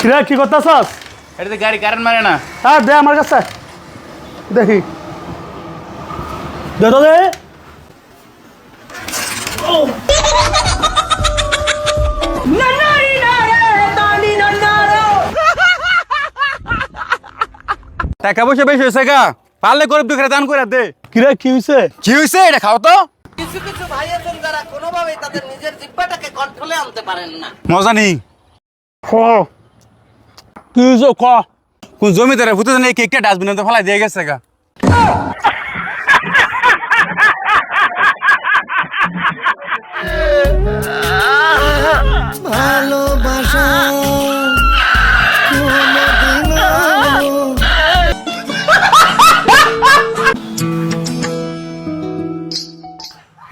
কিরে কি করতেছস? এটাতে গাড়ি কারেন্ট মারে না। হ্যাঁ দে আমার কাছে। দেখি। দে তো দে। টাকা পয়সা বেশি হয়েছে গা। পারলে গরিব দুঃখের দান করে দে। কিরে কি হয়েছে কি হয়েছে এটা খাও তো। কিছু কিছু ভাই আছেন যারা কোনোভাবেই তাদের নিজের জিব্বাটাকে কন্ট্রোলে আনতে পারেন না। মজা নেই। ক কি হয়েছে ক কোন জমিদারে ভূতে জানে কেকটা ডাস্টবিনে তো ফেলাই দিয়ে গেছে গা। ভালোবাসা।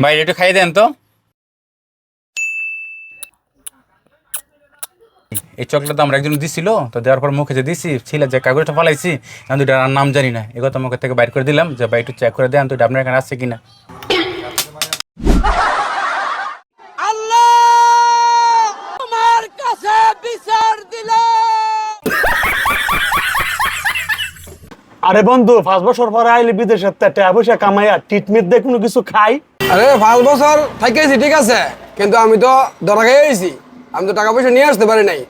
ভাই, একটু খাই দেন তো। এই চকলেট তো আমরা একজন দিছিল, তো দেওয়ার পর মুখে যে দিছি, ছিল যে কাগজটা ফলাইছি, আমি দুইটা নাম জানি না। এগো তো মুখে থেকে বাইর করে দিলাম, যে একটু চেক করে দেন তো এটা আপনার এখানে আছে কিনা। আরে বন্ধু, পাঁচ বছর পরে আইলি বিদেশের টাকা পয়সা কামাইয়া ট্রিটমেন্ট দিয়ে কোনো কিছু খাই? আরে পাঁচ বছর থাকেছি ঠিক আছে। কিন্তু আমি তো ধরা খেয়ে গেছি আমি তো টাকা পয়সা নিয়ে আসতে পারি নাই।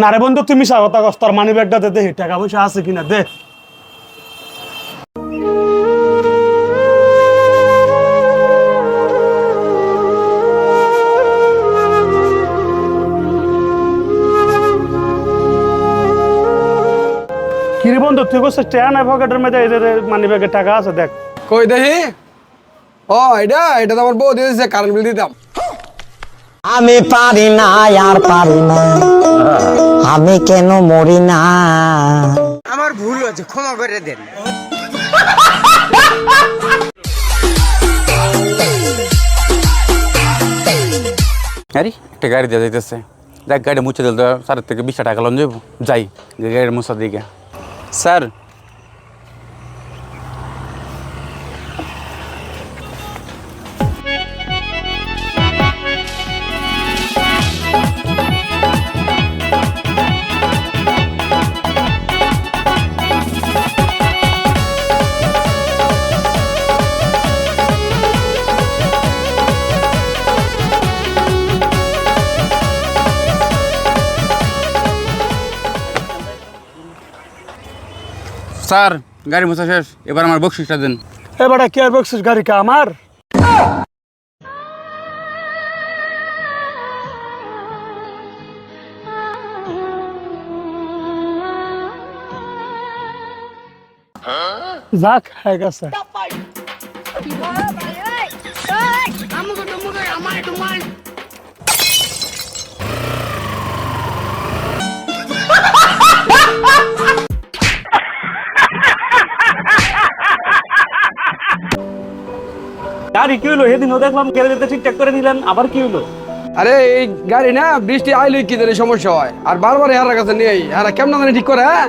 না রে বন্ধু তুমি স্বাগত তোর মানি ব্যাগটা দে দেখি টাকা পয়সা আছে কিনা দে। কিরে বন্ধু তুই বলছিস টেয়া নাই পকেটের মধ্যে মানি ব্যাগে টাকা আছে দেখ। কই দেখি? ও এটা এটা তো আমার বউ দিয়ে দিয়েছে কারেন্ট বিল দিতাম। আমি পারি না আর পারি না। আমি কেন মরি না? আমার ভুল হয়েছে ক্ষমা করে দেন। আরে একটা গাড়ি দিয়ে যাইতেছে। দেখ গাড়ি মুছে দিল তো স্যার থেকে বিশটা টাকা লন যাব যাই গাড়ির মুছা দিকে স্যার স্যার গাড়ি মুছা শেষ। এবার আমার বকশিসটা দেন। এবারে কে আর বকছিস গাড়ি কা আমার? যাক হয়ে গেছে। গাড়ি কি হলো সেদিনও দেখলাম কেড়ে ঠিকঠাক করে নিলেন আবার কি হলো আরে এই গাড়ি না বৃষ্টি আইলে কি জানি সমস্যা হয়। আর বারবার হেরার কাছে নেই। হেরা কেমন জানি ঠিক করে হ্যাঁ?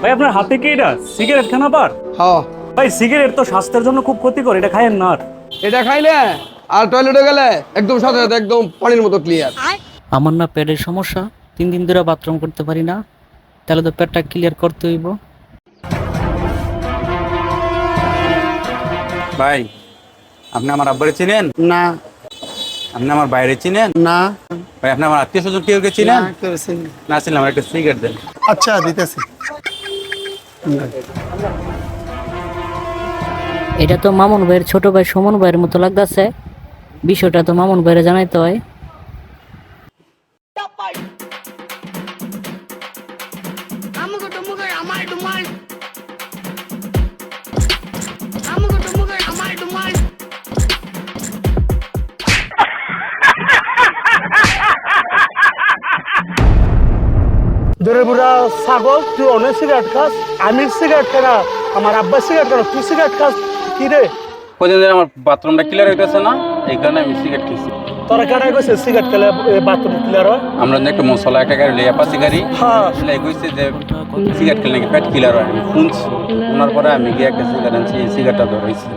ভাই আপনার হাতে কি এটা? সিগারেট খান আবার? হ্যাঁ ভাই সিগারেট তো স্বাস্থ্যের জন্য খুব ক্ষতিকর এটা খায়েন না আর। এটা খাইলে? আর টয়লেটে গেলে একদম সাথে সাথে একদম পানির মতো ক্লিয়ার আমার না পেটের সমস্যা তিন দিন ধরে বাথরুম করতে পারি না। তাহলে তো পেটটা ক্লিয়ার করতে হইব। ভাই আপনি আমার আব্বারে চিনেন? না। আপনি আমার বাইরে চিনেন? না। ভাই আপনি আমার আত্মীয় স্বজন কেউ কে চিনেন? না চিনলাম আমার একটা সিগারেট দেন। আচ্ছা দিতেছি। এটা তো মামুন ভাইয়ের ছোট ভাই সুমন ভাইয়ের মতো লাগতেছে। বিষয়টা তো মামুন ভাইয়ের জানাইতে হয়। দূরে বুড়া ছাগল তুই অনেক সিগারেট খাস। আমি সিগারেট খাই না আমার আব্বা সিগারেট খাস তুই সিগারেট খাস কি রে? কদিন আমার বাথরুমটা ক্লিয়ার হইতেছে না এই কারণে আমি সিগারেট খেয়েছি তোরা কেটাই গেছে সিগারেট খেলে বাথরুম ক্লিয়ার হয়? আমরা একটু মশলা একটা গাড়ি লিয়ে পাশি গাড়ি। হ্যাঁ। কইছে যে সিগারেট খেলে নাকি পেট ক্লিয়ার হয় আমি শুনছি। শোনার পরে আমি গিয়ে একটা সিগারেট আনছি এই সিগারেটটা ধরাইছি।